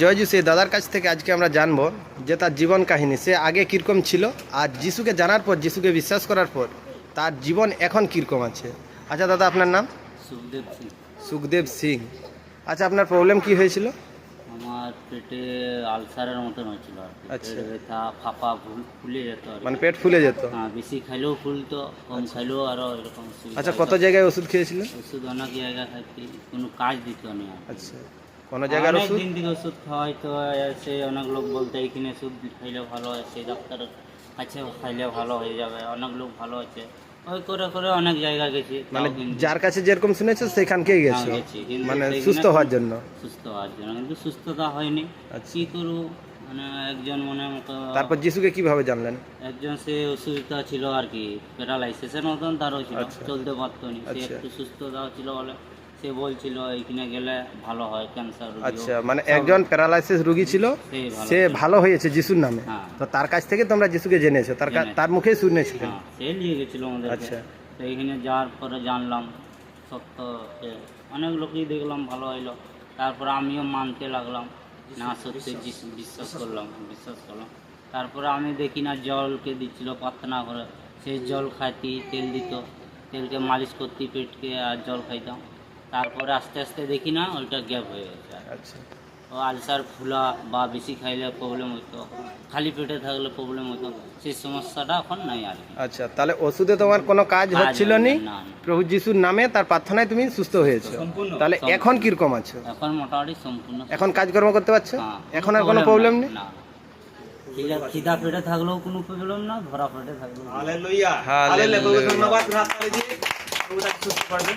জয় যিশু এই দাদার কাছ থেকে আজকে আমরা জানব যে তার জীবন কাহিনী। সে আগে কীরকম ছিল আর যিশুকে জানার পর যিশুকে বিশ্বাস করার পর তার জীবন এখন কীরকম আছে? আচ্ছা দাদা আপনার নাম? সুখদেব সিং। সুখদেব সিং। আচ্ছা আপনার প্রবলেম কি হয়েছিল? আমার পেটে আলসারের মতন হয়েছিল আচ্ছা। ব্যথা ফাঁপা ফুল যেত মানে পেট ফুলে যেত? হ্যাঁ বেশি খাইলেও ফুলতো কম খাইলেও আরও এরকম আচ্ছা কত জায়গায় ওষুধ খেয়েছিলেন? ওষুধ অনেক জায়গা খাইছি কোনো কাজ দিত না আচ্ছা। কোনো জায়গার ওষুধ দিন থেকে ওষুধ খাওয়াই তো সে অনেক লোক বলতে এইখানে ওষুধ খাইলে ভালো সেই ডাক্তার কাছে খাইলে ভালো হয়ে যাবে অনেক লোক ভালো আছে ওই করে করে অনেক জায়গা গেছি মানে যার কাছে যেরকম শুনেছো সেখানকেই গেছো হ্যাঁ, গেছি। মানে সুস্থ হওয়ার জন্য সুস্থ হওয়ার জন্য কিন্তু সুস্থতা হয়নি আচ্ছা। কি করব মানে একজন মনে মতো তারপর যিশুকে কীভাবে জানলেন একজন সে অসুবিধা ছিল আর কি প্যারালাইসিসের মতন তারও ছিল আচ্ছা। চলতে পারতো না সে আচ্ছা। একটু সুস্থতা ছিল বলে সে বলছিল এইখানে গেলে ভালো হয় ক্যান্সার আচ্ছা মানে একজন প্যারালাইসিস রোগী ছিল সে ভালো হয়েছে যিশুর নামে। হ্যাঁ। তো তার কাছ থেকে তোমরা যিশুকে জেনেছো তার তার মুখেই শুনেছিলেন হ্যাঁ সে নিয়ে গেছিল আমাদেরকে। আচ্ছা। তো এইখানে যাওয়ার পরে জানলাম সত্য অনেক লোকই দেখলাম ভালো হইল। তারপরে আমিও মানতে লাগলাম না সত্যি বিশ্বাস করলাম বিশ্বাস করলাম। তারপরে আমি দেখি না জলকে দিচ্ছিল প্রার্থনা করে। সেই জল খাইতি তেল দিত। তেলকে মালিশ করতি পেটকে আর জল খাইতাম। তারপরে আস্তে আস্তে দেখি না ওইটা গ্যাপ হয়ে গেছে আচ্ছা। ও আলসার ফুলা বা বেশি খাইলে প্রবলেম হতো খালি পেটে থাকলে প্রবলেম হতো সেই সমস্যাটা এখন নাই আর কি। আচ্ছা তাহলে ওষুধে তোমার কোনো কাজ হচ্ছিল না, নি? না, না। প্রভু যিশুর নামে তার প্রার্থনায় তুমি সুস্থ হয়েছো। তাহলে। এখন কীরকম আছো? এখন মোটামুটি সম্পূর্ণ এখন কাজকর্ম করতে পারছ? হ্যাঁ, এখন আর কোনো প্রবলেম নেই? না। খিদা- খিদা পেটে থাকলেও কোনো প্রবলেম না ভরা পেটে থাকলেও কোনো-। ধন্যবাদ হাততালি দিয়ে। প্রভু তাকে সুস্থ করবেন